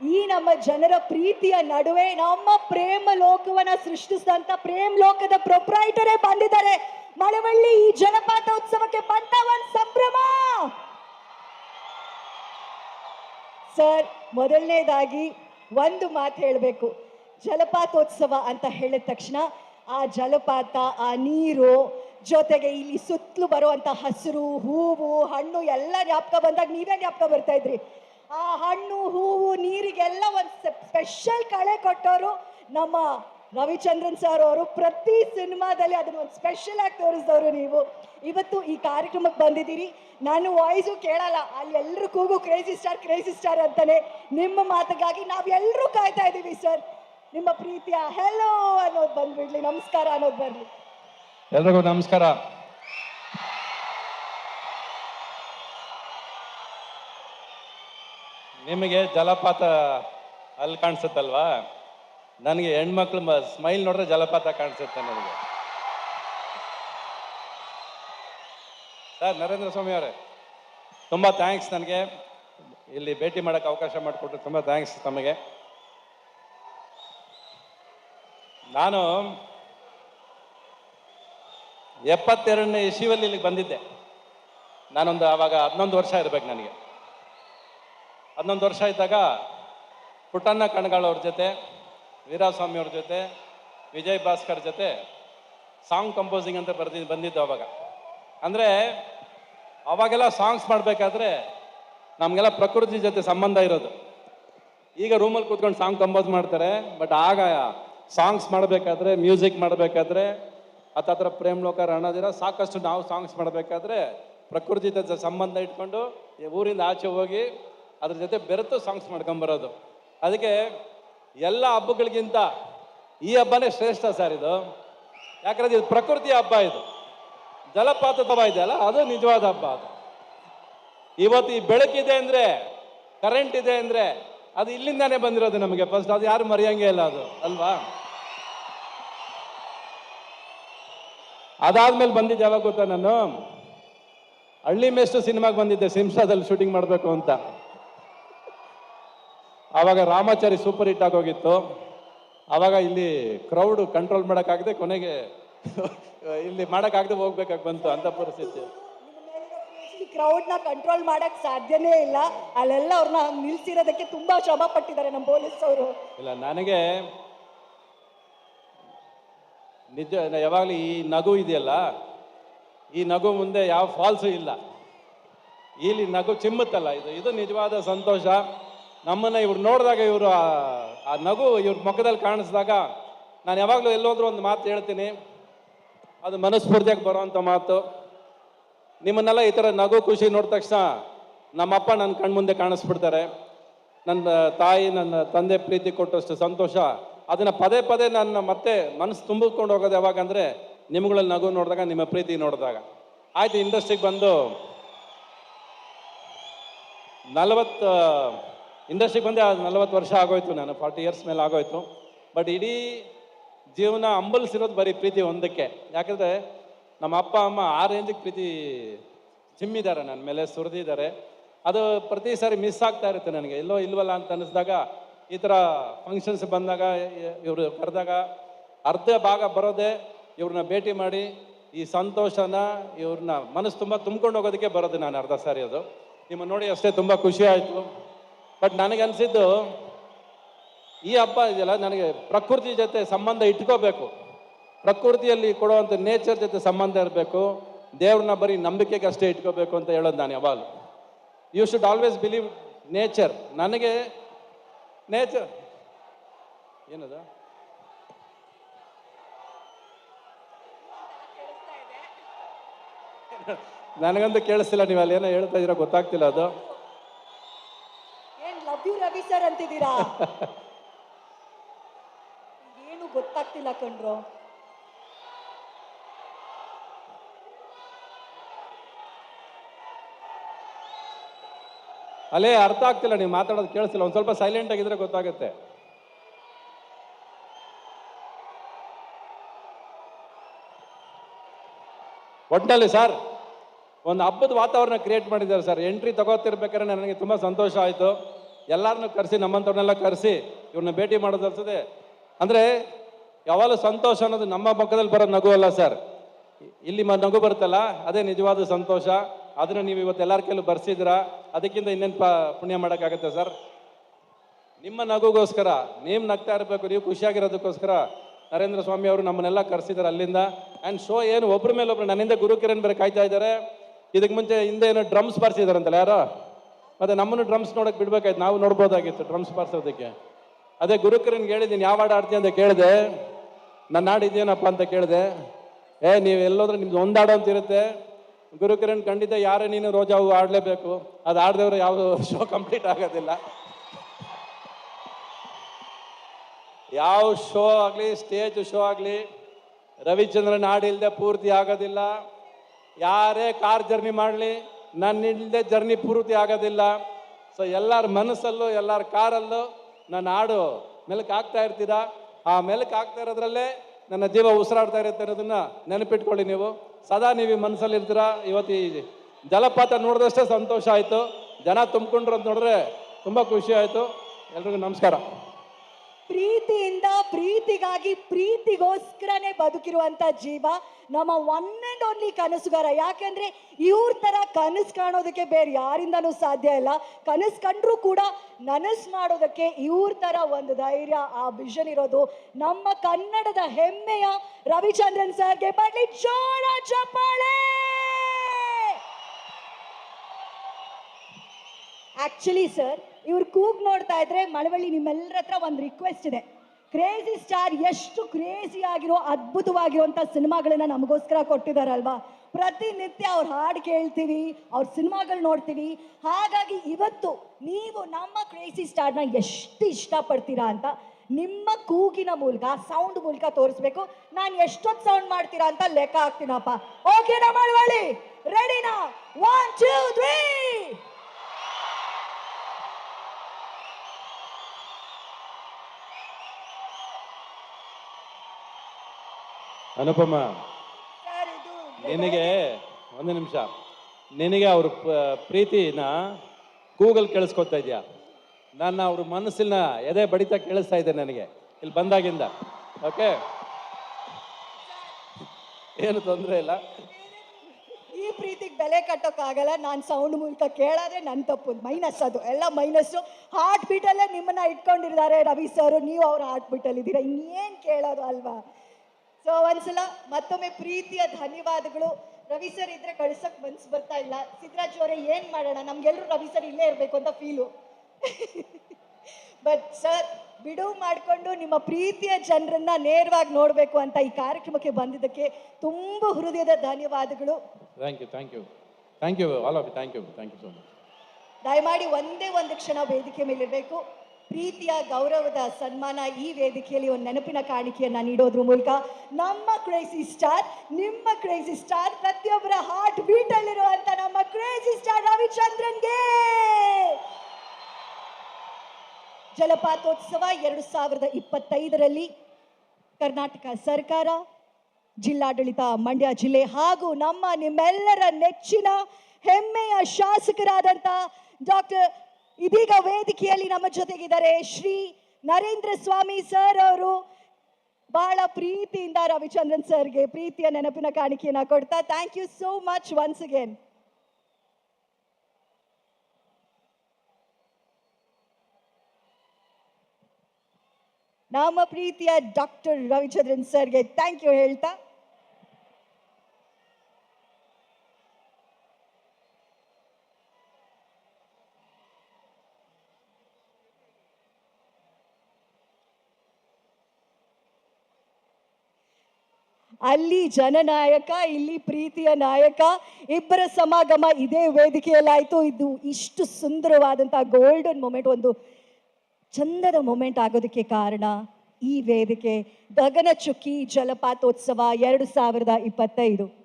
ಈ ನಮ್ಮ ಜನರ ಪ್ರೀತಿಯ ನಡುವೆ ನಮ್ಮ ಪ್ರೇಮ ಲೋಕವನ್ನ ಸೃಷ್ಟಿಸಿದಂತ ಪ್ರೇಮ್ ಲೋಕದ ಪ್ರೊಪ್ರೈಟರೇ ಬಂದಿದ್ದಾರೆ. ಮಳವಳ್ಳಿ ಈ ಜಲಪಾತ ಉತ್ಸವಕ್ಕೆ ಬಂತ ಒಂದ್ ಸಂಭ್ರಮ. ಸರ್, ಮೊದಲನೇದಾಗಿ ಒಂದು ಮಾತು ಹೇಳಬೇಕು. ಜಲಪಾತೋತ್ಸವ ಅಂತ ಹೇಳಿದ ತಕ್ಷಣ ಆ ಜಲಪಾತ, ಆ ನೀರು, ಜೊತೆಗೆ ಇಲ್ಲಿ ಸುತ್ತಲೂ ಬರುವಂತ ಹಸಿರು, ಹೂವು, ಹಣ್ಣು ಎಲ್ಲ ಜ್ಞಾಪಕ ಬಂದಾಗ ನೀವೇ ಜ್ಞಾಪಕ ಬರ್ತಾ ಇದ್ರಿ. ಆ ಹಣ್ಣು, ಹೂವು ನೀರಿಗೆಲ್ಲ ಒಂದು ಸ್ಪೆಷಲ್ ಕಳೆ ಕೊಟ್ಟವರು ನಮ್ಮ ರವಿಚಂದ್ರನ್ ಸರ್ ಅವರು. ಪ್ರತಿ ಸಿನಿಮಾದಲ್ಲಿ ಅದನ್ನ ಒಂದು ಸ್ಪೆಷಲ್ ಆಗಿ ತೋರಿಸಿದವರು ನೀವು. ಇವತ್ತು ಈ ಕಾರ್ಯಕ್ರಮಕ್ಕೆ ಬಂದಿದ್ದೀರಿ. ನಾನು ವಾಯ್ಸು ಕೇಳಲ್ಲ. ಅಲ್ಲಿ ಎಲ್ಲರೂ ಕೂಗು ಕ್ರೇಜಿ ಸ್ಟಾರ್ ಕ್ರೇಜಿ ಸ್ಟಾರ್ ಅಂತಾನೆ ನಿಮ್ಮ ಮಾತಿಗಾಗಿ ನಾವೆಲ್ಲರೂ ಕಾಯ್ತಾ ಇದ್ದೀವಿ ಸರ್ ನಿಮ್ಮ ಪ್ರೀತಿಯ ಹೆಲೋ ಅನ್ನೋದು ಬಂದ್ಬಿಡ್ಲಿ. ನಮಸ್ಕಾರ ಅನ್ನೋದು ಬರ್ಲಿ. ಎಲ್ರಿಗೂ ನಮಸ್ಕಾರ. ನಿಮಗೆ ಜಲಪಾತ ಅಲ್ಲಿ ಕಾಣಿಸುತ್ತಲ್ವಾ? ನನಗೆ ಹೆಣ್ಮಕ್ಳು ಸ್ಮೈಲ್ ನೋಡಿದ್ರೆ ಜಲಪಾತ ಕಾಣಿಸುತ್ತೆ ನನಗೆ. ಸರ್, ನರೇಂದ್ರ ಸ್ವಾಮಿ ಅವರೇ, ತುಂಬ ಥ್ಯಾಂಕ್ಸ್ ನನಗೆ. ಇಲ್ಲಿ ಭೇಟಿ ಮಾಡೋಕ್ಕೆ ಅವಕಾಶ ಮಾಡಿಕೊಟ್ರು ತುಂಬ ಥ್ಯಾಂಕ್ಸ್ ತಮಗೆ. ನಾನು ಎಪ್ಪತ್ತೆರಡನೇ ಇಶಿವಲ್ಲಿ ಇಲ್ಲಿಗೆ ಬಂದಿದ್ದೆ. ನಾನೊಂದು ಆವಾಗ ಹನ್ನೊಂದು ವರ್ಷ ಇರಬೇಕು ನನಗೆ. ಹನ್ನೊಂದು ವರ್ಷ ಇದ್ದಾಗ ಪುಟ್ಟಣ್ಣ ಕಣ್ಗಳವ್ರ ಜೊತೆ, ವೀರಸ್ವಾಮಿ ಅವ್ರ ಜೊತೆ, ವಿಜಯ್ ಭಾಸ್ಕರ್ ಜೊತೆ ಸಾಂಗ್ ಕಂಪೋಸಿಂಗ್ ಅಂತ ಬರ್ದಿ, ಬಂದಿದ್ದು ಅವಾಗ. ಅಂದರೆ ಅವಾಗೆಲ್ಲ ಸಾಂಗ್ಸ್ ಮಾಡಬೇಕಾದ್ರೆ ನಮಗೆಲ್ಲ ಪ್ರಕೃತಿ ಜೊತೆ ಸಂಬಂಧ ಇರೋದು. ಈಗ ರೂಮಲ್ಲಿ ಕೂತ್ಕೊಂಡು ಸಾಂಗ್ ಕಂಪೋಸ್ ಮಾಡ್ತಾರೆ, ಬಟ್ ಆಗ ಸಾಂಗ್ಸ್ ಮಾಡಬೇಕಾದ್ರೆ, ಮ್ಯೂಸಿಕ್ ಮಾಡಬೇಕಾದ್ರೆ ಹತ್ತತ್ರ ಪ್ರೇಮ್ ಲೋಕ ರಣದಿರ ಸಾಕಷ್ಟು ನಾವು ಸಾಂಗ್ಸ್ ಮಾಡಬೇಕಾದ್ರೆ ಪ್ರಕೃತಿ ಜೊತೆ ಸಂಬಂಧ ಇಟ್ಕೊಂಡು ಊರಿಂದ ಆಚೆ ಹೋಗಿ ಅದ್ರ ಜೊತೆ ಬೆರೆತು ಸಾಂಗ್ಸ್ ಮಾಡ್ಕೊಂಬರೋದು. ಅದಕ್ಕೆ ಎಲ್ಲ ಹಬ್ಬಗಳಿಗಿಂತ ಈ ಹಬ್ಬನೇ ಶ್ರೇಷ್ಠ ಸರ್ ಇದು. ಯಾಕಂದ್ರೆ ಇದು ಪ್ರಕೃತಿ ಹಬ್ಬ ಇದು. ಜಲಪಾತದ ಹಬ್ಬ ಇದೆಯಲ್ಲ ಅದು ನಿಜವಾದ ಹಬ್ಬ ಅದು. ಇವತ್ತು ಈ ಬೆಳಕಿದೆ ಅಂದ್ರೆ ಕರೆಂಟ್ ಇದೆ ಅಂದ್ರೆ, ಅದು ಇಲ್ಲಿಂದಾನೇ ಬಂದಿರೋದು ನಮಗೆ. ಫಸ್ಟ್ ಅದು ಯಾರು ಮರೆಯಂಗೆ ಇಲ್ಲ ಅದು, ಅಲ್ವಾ? ಅದಾದ್ಮೇಲೆ ಬಂದಿದ್ದೆ ಯಾವಾಗ ಗೊತ್ತಾ ನಾನು? ಹಳ್ಳಿ ಮೇಷ್ಟು ಸಿನಿಮಾಗೆ ಬಂದಿದ್ದೆ ಸಿಂಸಾದಲ್ಲಿ ಶೂಟಿಂಗ್ ಮಾಡಬೇಕು ಅಂತ. ಆವಾಗ ರಾಮಾಚಾರಿ ಸೂಪರ್ ಹಿಟ್ ಆಗೋಗಿತ್ತು. ಆವಾಗ ಇಲ್ಲಿ ಕ್ರೌಡ್ ಕಂಟ್ರೋಲ್ ಮಾಡೋಕ್ಕಾಗದೆ ಕೊನೆಗೆ ಇಲ್ಲಿ ಮಾಡೋಕ್ಕಾಗದೆ ಹೋಗ್ಬೇಕಾಗಿ ಬಂತು ಅಂತ ಪರಿಸ್ಥಿತಿ. ಕ್ರೌಡ್ನ ಕಂಟ್ರೋಲ್ ಮಾಡಕ್ ಸಾಧ್ಯನೇ ಇಲ್ಲ. ಅಲ್ಲೆಲ್ಲ ಅವ್ರನ್ನ ನಿಲ್ಸಿರೋದಕ್ಕೆ ತುಂಬಾ ಶ್ರಮ ಪಟ್ಟಿದ್ದಾರೆ ನಮ್ಮ ಪೊಲೀಸ್ ಅವರು. ಇಲ್ಲ ನನಗೆ ನಿಜ ಯಾವಾಗಲೂ ಈ ನಗು ಇದೆಯಲ್ಲ ಈ ನಗು ಮುಂದೆ ಯಾವ ಫಾಲ್ಸು ಇಲ್ಲ. ಇಲ್ಲಿ ನಗು ಚಿಮ್ಮುತ್ತಲ್ಲ ಇದು ಇದು ನಿಜವಾದ ಸಂತೋಷ. ನಮ್ಮನ್ನ ಇವ್ರು ನೋಡಿದಾಗ ಇವರು ಆ ನಗು ಇವ್ರ ಮುಖದಲ್ಲಿ ಕಾಣಿಸಿದಾಗ ನಾನು ಯಾವಾಗಲೂ ಎಲ್ಲೋದ್ರೂ ಒಂದು ಮಾತು ಹೇಳ್ತೀನಿ. ಅದು ಮನಸ್ಫೂರ್ತಿಯಾಗಿ ಬರೋವಂಥ ಮಾತು. ನಿಮ್ಮನ್ನೆಲ್ಲ ಈ ಥರ ನಗು ಖುಷಿ ನೋಡಿದ ತಕ್ಷಣ ನಮ್ಮಪ್ಪ ನನ್ನ ಕಣ್ಮುಂದೆ ಕಾಣಿಸ್ಬಿಡ್ತಾರೆ. ನನ್ನ ತಾಯಿ ನನ್ನ ತಂದೆ ಪ್ರೀತಿ ಕೊಟ್ಟಷ್ಟು ಸಂತೋಷ. ಅದನ್ನು ಪದೇ ಪದೇ ನನ್ನ ಮತ್ತೆ ಮನಸ್ಸು ತುಂಬಿಸ್ಕೊಂಡು ಹೋಗೋದು ಯಾವಾಗಂದರೆ ನಿಮ್ಗಳಲ್ಲಿ ನಗು ನೋಡಿದಾಗ, ನಿಮ್ಮ ಪ್ರೀತಿ ನೋಡಿದಾಗ. ಆಯ್ತು, ಇಂಡಸ್ಟ್ರಿಗೆ ಬಂದು ನಲವತ್ತು ಇಂಡಸ್ಟ್ರಿಗೆ ಬಂದೆ ನಲವತ್ತು ವರ್ಷ ಆಗೋಯ್ತು ನಾನು ಫಾರ್ಟಿ ಇಯರ್ಸ್ ಮೇಲೆ ಆಗೋಯ್ತು. ಬಟ್ ಇಡೀ ಜೀವನ ಅಂಬಲ್ಸಿರೋದು ಬರೀ ಪ್ರೀತಿ ಒಂದಕ್ಕೆ. ಯಾಕಂದರೆ ನಮ್ಮ ಅಪ್ಪ, ಅಮ್ಮ ಆ ರೇಂಜಿಗೆ ಪ್ರೀತಿ ಚಿಮ್ಮಿದ್ದಾರೆ ನನ್ನ ಮೇಲೆ ಸುರಿದಿದ್ದಾರೆ ಅದು ಪ್ರತಿ ಸಾರಿ ಮಿಸ್ ಆಗ್ತಾ ಇರುತ್ತೆ ನನಗೆ. ಎಲ್ಲೋ ಇಲ್ವಲ್ಲ ಅಂತ ಅನ್ನಿಸ್ದಾಗ ಈ ಥರ ಫಂಕ್ಷನ್ಸ್ ಬಂದಾಗ, ಇವರು ಕರೆದಾಗ ಅರ್ಧ ಭಾಗ ಬರೋದೇ ಇವ್ರನ್ನ ಭೇಟಿ ಮಾಡಿ, ಈ ಸಂತೋಷನ, ಇವ್ರನ್ನ ಮನಸ್ಸು ತುಂಬ ತುಂಬ್ಕೊಂಡು ಹೋಗೋದಕ್ಕೆ ಬರೋದು ನಾನು ಅರ್ಧ ಸಾರಿ ಅದು. ನಿಮ್ಮನ್ನು ನೋಡಿ ಅಷ್ಟೇ ತುಂಬ ಖುಷಿ ಆಯಿತು. ಬಟ್ ನನಗೆ ಅನಿಸಿದ್ದು ಈ ಹಬ್ಬ ಇದೆಯಲ್ಲ, ನನಗೆ ಪ್ರಕೃತಿ ಜೊತೆ ಸಂಬಂಧ ಇಟ್ಕೋಬೇಕು. ಪ್ರಕೃತಿಯಲ್ಲಿ ಕೊಡುವಂಥ ನೇಚರ್ ಜೊತೆ ಸಂಬಂಧ ಇರಬೇಕು. ದೇವ್ರನ್ನ ಬರೀ ನಂಬಿಕೆಗೆ ಅಷ್ಟೇ ಇಟ್ಕೋಬೇಕು ಅಂತ ಹೇಳೋದು ನಾನು ಯಾವಾಗ you should always believe nature ನನಗೆ ನೇಚರ್ ಏನದ? ನನಗಂತೂ ಕೇಳಿಸ್ತಿಲ್ಲ, ನೀವು ಅಲ್ಲಿ ಏನೋ ಹೇಳ್ತಾ ಇದ್ದೀರಾ, ಗೊತ್ತಾಗ್ತಿಲ್ಲ ಅದು. ಸರ್ ಅಂತಿದ್ದೀರಾ? ಏನು ಗೊತ್ತಾಗ್ತಿಲ್ಲ ಕಣ್ರು. ಅಲ್ಲೇ ಅರ್ಥ ಆಗ್ತಿಲ್ಲ, ನೀವು ಮಾತಾಡೋದು ಕೇಳಿಸ್ತಿಲ್ಲ ಒಂದು ಸ್ವಲ್ಪ ಸೈಲೆಂಟ್ ಆಗಿದ್ರೆ ಗೊತ್ತಾಗುತ್ತೆ. ಒಟ್ಟಿನಲ್ಲಿ ಸರ್, ಒಂದು ಹಬ್ಬದ ವಾತಾವರಣ ಕ್ರಿಯೇಟ್ ಮಾಡಿದ್ದಾರೆ ಸರ್. ಎಂಟ್ರಿ ತಗೋತಿರ್ಬೇಕಾದ್ರೆ ನನಗೆ ತುಂಬ ಸಂತೋಷ ಆಯಿತು. ಎಲ್ಲರನ್ನೂ ಕರೆಸಿ, ನಮ್ಮಂಥವ್ರನ್ನೆಲ್ಲ ಕರೆಸಿ ಇವ್ರನ್ನ ಭೇಟಿ ಮಾಡೋದಲ್ಸದೆ ಅಂದರೆ ಯಾವಾಗಲೂ ಸಂತೋಷ ಅನ್ನೋದು ನಮ್ಮ ಪಕ್ಕದಲ್ಲಿ ಬರೋ ನಗು ಅಲ್ಲ ಸರ್. ಇಲ್ಲಿ ಮ ನಗು ಬರುತ್ತಲ್ಲ, ಅದೇ ನಿಜವಾದ ಸಂತೋಷ. ಅದನ್ನು ನೀವು ಇವತ್ತು ಎಲ್ಲರ ಕೈಲೂ ಬರ್ಸಿದ್ರ ಅದಕ್ಕಿಂತ ಇನ್ನೇನು ಪ ಪುಣ್ಯ ಮಾಡೋಕ್ಕಾಗತ್ತೆ ಸರ್? ನಿಮ್ಮ ನಗುಗೋಸ್ಕರ, ನೀವು ನಗ್ತಾ ಇರಬೇಕು, ನೀವು ಖುಷಿಯಾಗಿರೋದಕ್ಕೋಸ್ಕರ ನರೇಂದ್ರ ಸ್ವಾಮಿ ಅವರು ನಮ್ಮನ್ನೆಲ್ಲ ಕರೆಸಿದ್ದಾರೆ ಅಲ್ಲಿಂದ. ಆ್ಯಂಡ್ ಶೋ ಏನು ಒಬ್ಬರ ಮೇಲೆ ಒಬ್ರು ನನ್ನಿಂದ ಗುರುಕಿರಣ್ ಬೇರೆ ಕಾಯ್ತಾ ಇದ್ದಾರೆ. ಇದಕ್ಕೆ ಮುಂಚೆ ಹಿಂದೆ ಏನೋ ಡ್ರಮ್ಸ್ ಬಾರಿಸಿದಾರಂತಲ್ಲ ಯಾರೋ? ಮತ್ತೆ ನಮ್ಮನ್ನು ಡ್ರಮ್ಸ್ ನೋಡೋಕೆ ಬಿಡ್ಬೇಕಾಯ್ತು, ನಾವು ನೋಡ್ಬೋದಾಗಿತ್ತು ಡ್ರಮ್ಸ್ ಬಾರಿಸೋದಕ್ಕೆ ಅದೇ ಗುರುಕಿರಣ್ಗೆ ಹೇಳಿದ್ದೀನಿ ಯಾವ ಹಾಡು ಆಡ್ತೀನಿ ಅಂತ ಕೇಳಿದೆ. ನನ್ನ ಹಾಡು ಇದೇನಪ್ಪ ಅಂತ ಕೇಳಿದೆ. ಏ, ನೀವು ಎಲ್ಲೋದ್ರೆ ನಿಮ್ದು ಒಂದು ಹಾಡು ಅಂತಿರುತ್ತೆ ಗುರುಕಿರಣ್ ಖಂಡಿತ ಯಾರೇ ನೀನು ರೋಜಾ ಹೂವು ಆಡಲೇಬೇಕು ಅದು ಆಡದವ್ರೆ ಯಾವ ಶೋ ಕಂಪ್ಲೀಟ್ ಆಗೋದಿಲ್ಲ. ಯಾವ ಶೋ ಆಗಲಿ ಸ್ಟೇಜ್ ಶೋ ಆಗಲಿ, ರವಿಚಂದ್ರನ್ ಹಾಡಿಲ್ದೆ ಪೂರ್ತಿ ಆಗೋದಿಲ್ಲ. ಯಾರೇ ಕಾರ್ ಜರ್ನಿ ಮಾಡಲಿ ನನ್ನ ಇಲ್ಲದೆ ಜರ್ನಿ ಪೂರ್ತಿ ಆಗೋದಿಲ್ಲ. ಸೊ ಎಲ್ಲರ ಮನಸ್ಸಲ್ಲೂ, ಎಲ್ಲರ ಕಾರಲ್ಲೂ ನನ್ನ ಹಾಡು ಮೆಲುಕು ಹಾಕ್ತಾ ಇರ್ತೀರಾ? ಆ ಮೆಲುಕು ಹಾಕ್ತಾ ಇರೋದ್ರಲ್ಲೇ ನನ್ನ ಜೀವ ಉಸಿರಾಡ್ತಾ ಇರುತ್ತೆ ಅನ್ನೋದನ್ನ ನೆನಪಿಟ್ಕೊಳ್ಳಿ ನೀವು. ಸದಾ ನೀವು ಈ ಮನಸ್ಸಲ್ಲಿ ಇವತ್ತು ಈ ಜಲಪಾತ ನೋಡಿದಷ್ಟೇ ಸಂತೋಷ ಆಯಿತು. ಜನ ತುಂಬಿಕೊಂಡ್ರು ಅಂತ ನೋಡಿದ್ರೆ ತುಂಬ ಖುಷಿ ಆಯಿತು. ಎಲ್ರಿಗೂ ನಮಸ್ಕಾರ. ಪ್ರೀತಿಯಿಂದ, ಪ್ರೀತಿಗಾಗಿ, ಪ್ರೀತಿಗೋಸ್ಕರನೇ ಬದುಕಿರುವಂತ ಜೀವ, ನಮ್ಮ ಒನ್ ಅಂಡ್ ಓನ್ಲಿ ಕನಸುಗಾರ. ಯಾಕೆಂದ್ರೆ ಇವ್ರ ಥರ ಕನಸು ಕಾಣೋದಕ್ಕೆ ಬೇರೆ ಯಾರಿಂದನೂ ಸಾಧ್ಯ ಇಲ್ಲ. ಕನಸು ಕಂಡರೂ ಕೂಡ ನನಸು ಮಾಡೋದಕ್ಕೆ ಇವ್ರ ಥರ ಒಂದು ಧೈರ್ಯ, ಆ ವಿಷನ್ ಇರೋದು. ನಮ್ಮ ಕನ್ನಡದ ಹೆಮ್ಮೆಯ ರವಿಚಂದ್ರನ್ ಸರ್ಗೆ ಬರಲಿ. ಜೋಳ ಚಪ್ಪಾಳೆ! ಆ್ಯಕ್ಚುಲಿ ಸರ್ ಇವ್ರ ಕೂಗ್ ನೋಡ್ತಾ ಇದ್ರೆ ಮಳವಳ್ಳಿ ನಿಮ್ಮೆಲ್ಲರ ಹತ್ರ ಒಂದು ರಿಕ್ವೆಸ್ಟ್ ಇದೆ. ಕ್ರೇಜಿ ಸ್ಟಾರ್ ಎಷ್ಟು ಕ್ರೇಜಿ ಆಗಿರೋ ಅದ್ಭುತವಾಗಿರುವಂಥ ಸಿನಿಮಾಗಳನ್ನ ನಮಗೋಸ್ಕರ ಕೊಟ್ಟಿದಾರಲ್ವಾ? ಪ್ರತಿನಿತ್ಯ ಅವ್ರ ಹಾಡು ಕೇಳ್ತೀವಿ, ಅವ್ರ ಸಿನಿಮಾಗಳು ನೋಡ್ತೀವಿ. ಹಾಗಾಗಿ ಇವತ್ತು ನೀವು ನಮ್ಮ ಕ್ರೇಜಿ ಸ್ಟಾರ್ನ ಎಷ್ಟು ಇಷ್ಟಪಡ್ತೀರಾ ಅಂತ ನಿಮ್ಮ ಕೂಗಿನ ಮೂಲಕ ಸೌಂಡ್ ಮೂಲಕ ತೋರಿಸ್ಬೇಕು. ನಾನು ಎಷ್ಟೊತ್ತು ಸೌಂಡ್ ಮಾಡ್ತೀರಾ ಅಂತ ಲೆಕ್ಕ ಹಾಕ್ತೀನಪ್ಪ. ಓಕೆನಾ ಮಳವಳ್ಳಿ? ರೆಡಿನಾ ಒನ್ ಟೂ ತ್ರೀ ಅನುಪಮ ನಿನಗೆ ಒಂದು ನಿಮಿಷ. ನಿನಗೆ ಅವ್ರ ಪ್ರೀತಿನ ಗೂಗಲ್ ಕೇಳಿಸ್ಕೊತಾ ಇದೆಯಾ? ನಾನು ಅವ್ರ ಮನಸ್ಸಿನ ಎದೆ ಬಡಿತ ಕೇಳಿಸ್ತಾ ಇದೆ ನನಗೆ. ಇಲ್ಲಿ ಬಂದಾಗಿಂದ. ಓಕೆ? ಏನು ತೊಂದರೆ ಇಲ್ಲ. ಈ ಪ್ರೀತಿಗೆ ಬೆಲೆ ಕಟ್ಟೋಕ್ಕಾಗಲ್ಲ. ನಾನು ಸೌಂಡ್ ಮೂಲಕ ಕೇಳಾದ್ರೆ ನನ್ನ ತಪ್ಪು. ಮೈನಸ್ ಅದು. ಎಲ್ಲ ಮೈನಸ್ಸು ಹಾರ್ಟ್ ಬೀಟಲ್ಲೇ ನಿಮ್ಮನ್ನ ಇಟ್ಕೊಂಡಿದ್ದಾರೆ ರವಿ ಸರ್ ನೀವು ಅವ್ರ ಹಾರ್ಟ್ ಬೀಟಲ್ಲಿ ಇದ್ದೀರಾ ಇನ್ನೇನು ಕೇಳೋದು ಅಲ್ವಾ? ಸೊ ಒಂದ್ಸಲ ಮತ್ತೊಮ್ಮೆ ಪ್ರೀತಿಯ ಧನ್ಯವಾದಗಳು. ರವಿ ಸರ್ ಇದ್ರೆ ಕಳ್ಸಕ್ ಮನ್ಸು ಬರ್ತಾ ಇಲ್ಲ. ಸಿದ್ದರಾಜ್ ಅವರೇ ಏನ್ ಮಾಡೋಣ? ನಮ್ಗೆಲ್ಲರೂ ರವಿ ಸರ್ ಇಲ್ಲೇ ಇರಬೇಕು ಅಂತ ಫೀಲು ಬಟ್ ಸರ್ ಬಿಡುವು ಮಾಡಿಕೊಂಡು ನಿಮ್ಮ ಪ್ರೀತಿಯ ಜನರನ್ನ ನೇರವಾಗಿ ನೋಡಬೇಕು ಅಂತ ಈ ಕಾರ್ಯಕ್ರಮಕ್ಕೆ ಬಂದಿದ್ದಕ್ಕೆ ತುಂಬ ಹೃದಯದ ಧನ್ಯವಾದಗಳು. Thank you thank you thank you all of thank you thank you so much ದಯಮಾಡಿ ಒಂದೇ ಒಂದು ಕ್ಷಣ ವೇದಿಕೆ ಮೇಲಿರಬೇಕು. ಪ್ರೀತಿಯ, ಗೌರವದ ಸನ್ಮಾನ ಈ ವೇದಿಕೆಯಲ್ಲಿ ಒಂದು ನೆನಪಿನ ಕಾಣಿಕೆಯನ್ನ ನೀಡೋದ್ರ ಮೂಲಕ ನಮ್ಮ ಕ್ರೇಜಿ ಸ್ಟಾರ್ ನಿಮ್ಮ ಕ್ರೇಜಿ ಸ್ಟಾರ್ ಪ್ರತಿಯೊಬ್ಬರ ಹಾರ್ಟ್ ಬೀಟ್ ಅಲ್ಲಿರುವಂತ ನಮ್ಮ ಕ್ರೇಜಿ ಸ್ಟಾರ್ ರವಿಚಂದ್ರನ್ಗೆ! ಜಲಪಾತೋತ್ಸವ ಎರಡು ಸಾವಿರದ ಇಪ್ಪತ್ತೈದರಲ್ಲಿ ಕರ್ನಾಟಕ ಸರ್ಕಾರ, ಜಿಲ್ಲಾಡಳಿತ ಮಂಡ್ಯ ಜಿಲ್ಲೆ ಹಾಗೂ ನಮ್ಮ ನಿಮ್ಮೆಲ್ಲರ ನೆಚ್ಚಿನ ಹೆಮ್ಮೆಯ ಶಾಸಕರಾದಂಥ ಡಾಕ್ಟರ್ ಇದೀಗ ವೇದಿಕೆಯಲ್ಲಿ ನಮ್ಮ ಜೊತೆಗಿದ್ದಾರೆ ಶ್ರೀ ನರೇಂದ್ರ ಸ್ವಾಮಿ ಸರ್ ಅವರು. ಬಹಳ ಪ್ರೀತಿಯಿಂದ ರವಿಚಂದ್ರನ್ ಸರ್ಗೆ ಪ್ರೀತಿಯ ನೆನಪಿನ ಕಾಣಿಕೆಯನ್ನ ಕೊಡ್ತಾ thank you so much once again ನಮ್ಮ ಪ್ರೀತಿಯ ಡಾಕ್ಟರ್ ರವಿಚಂದ್ರನ್ ಸರ್ಗೆ ಥ್ಯಾಂಕ್ ಯು ಹೇಳ್ತಾ. ಅಲ್ಲಿ ಜನನಾಯಕ, ಇಲ್ಲಿ ಪ್ರೀತಿಯ ನಾಯಕ, ಇಬ್ಬರ ಸಮಾಗಮ ಇದೇ ವೇದಿಕೆಯಲ್ಲಾಯಿತು. ಇದು ಇಷ್ಟು ಸುಂದರವಾದಂಥ ಗೋಲ್ಡನ್ ಮೊಮೆಂಟ್ ಒಂದು ಚಂದದ ಮೊಮೆಂಟ್ ಆಗೋದಕ್ಕೆ ಕಾರಣ ಈ ವೇದಿಕೆ. ಗಗನಚುಕ್ಕಿ ಜಲಪಾತೋತ್ಸವ ಎರಡು ಸಾವಿರದ ಇಪ್ಪತ್ತೈದು.